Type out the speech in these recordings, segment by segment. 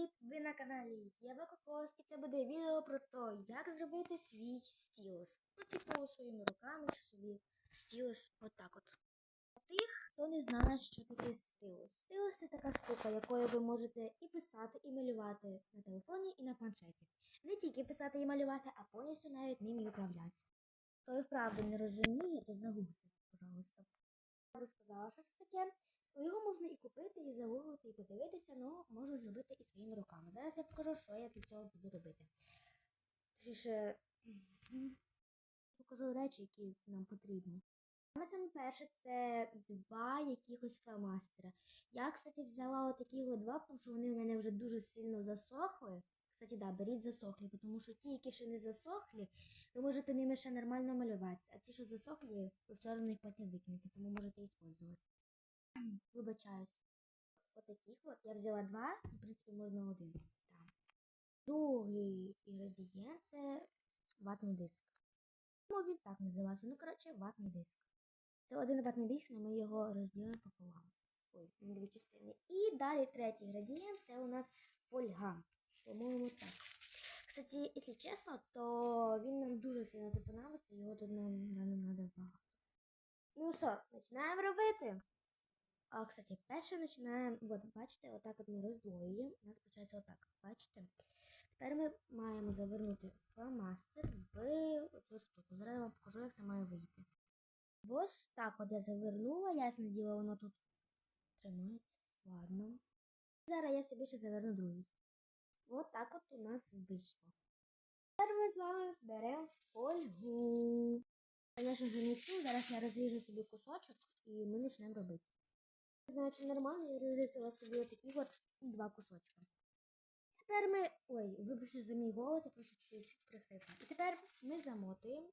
Привіт! Ви на каналі Єва Кокос і це буде відео про те, як зробити свій стілус. Ну, типу, своїми руками чи собі стілус отак от. Тих, хто не знає, що таке стилус. Стилус це така штука, якою ви можете і писати, і малювати на телефоні і на планшеті. Не тільки писати і малювати, а повністю навіть ним і управляти. Хто і вправду не розуміє, то загуглите, пожалуйста. Я би сказала, що це таке. Ну, Його можна і купити, і загуглити, і подивитися, але можу зробити і своїми руками. Зараз я покажу, що я для цього буду робити. Точніше, покажу речі, які нам потрібні. Саме саме перше це два якихось фломастера. Я, кстати, взяла отакі от два, тому що вони в мене вже дуже сильно засохли. Кстати, да, беріть засохлі, тому що ті, які ще не засохлі, ви можете ними ще нормально малювати. А ті, що засохлі, ви все одно їх потім викинете, тому можете використовувати. Вибачаюсь. От от я взяла два, в принципі, можна один. Так. Другий інгредієнт це ватний диск. Ну, він так називався. Ну, коротше, ватний диск. Це один ватний диск, але ми його розділимо пополам. Ой, на дві частини. І далі третій інгредієнт це у нас фольга. По-моєму, так. Кстати, якщо чесно, то він нам дуже сильно допонравиться, його тут нам реально треба багато. Ну що, починаємо робити. А, кстати, перше починаємо, от, бачите, отак от ми роздвоюємо. У нас виходить отак, бачите? Тепер ми маємо завернути фломастер в оцю штуку. Зараз я вам покажу, як це має вийти. Ось так от я завернула, я наділа, воно тут тримається. Ладно. Зараз я собі ще заверну другий. От так от у нас вийшло. Тепер ми з вами беремо фольгу. Звісно цю, зараз я розріжу собі кусочок і ми почнемо робити. Чи нормально, я розрізала собі отакі от два кусочка. Тепер ми. Ой, вибачте за мій голос, я просто чуть прихрипла. І тепер ми замотуємо.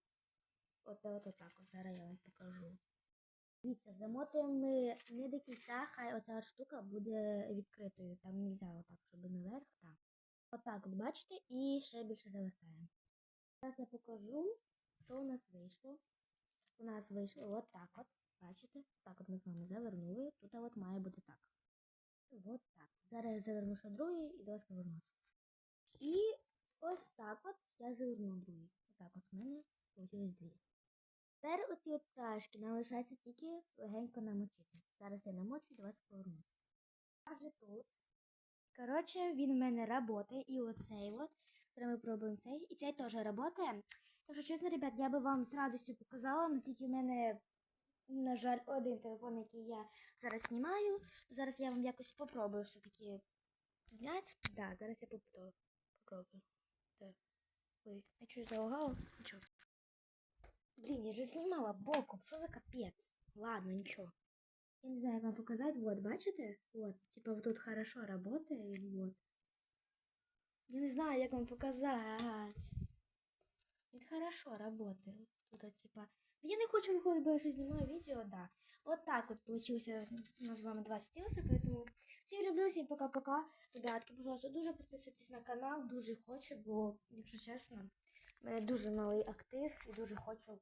От, от, отак от. Зараз я вам покажу. Дивіться, замотуємо ми не до кінця, хай оця штука буде відкритою. Там не можна отак, щоб наверх, так. Отак от бачите, і ще більше завертаємо. Зараз я покажу, що у нас вийшло. У нас вийшло от так от. Бачите? Так от ми з вами завернули. Тут от має бути так. От так. Зараз я заверну ще другий і до вас повернуся. І ось так от я заверну другий. Отак от в мене вийшло дві. Тепер оці от пташки нам лишається тільки легенько намочити. Зараз я намочу і до вас повернуся. Аже тут. Коротше, він в мене працює. І оцей от. Зараз ми пробуємо цей. І цей теж працює. Так що, чесно, ребят, я би вам з радістю показала, але тільки в мене, на жаль, один телефон, який я зараз знімаю. Зараз я вам якось попробую все-таки зняти. Да, зараз я попробую. попробую. Да. Ой, я чуть залагала. Нічого. Блін, я же знімала боком. Що за капець? Ладно, нічого. Я не знаю, як вам показати. Вот, бачите? Вот, типа вот тут хорошо работает. Вот. Я не знаю, як вам показати. Він хорошо работает. Тут, от, типа. Я не хочу виходити, бо я ще знімаю відео, да. Вот так вот получился у нас з вами два стілси, поэтому всіх люблю, всім пока-пока. Ребятки, пожалуйста, дуже підписуйтесь на канал, дуже хочу, бо, якщо чесно, в мене дуже малий актив і дуже хочу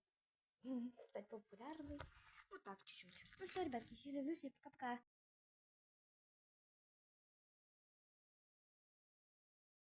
стати популярний. Ну так, чуть-чуть. Ну що, ребятки, всіх люблю, всім пока-пока.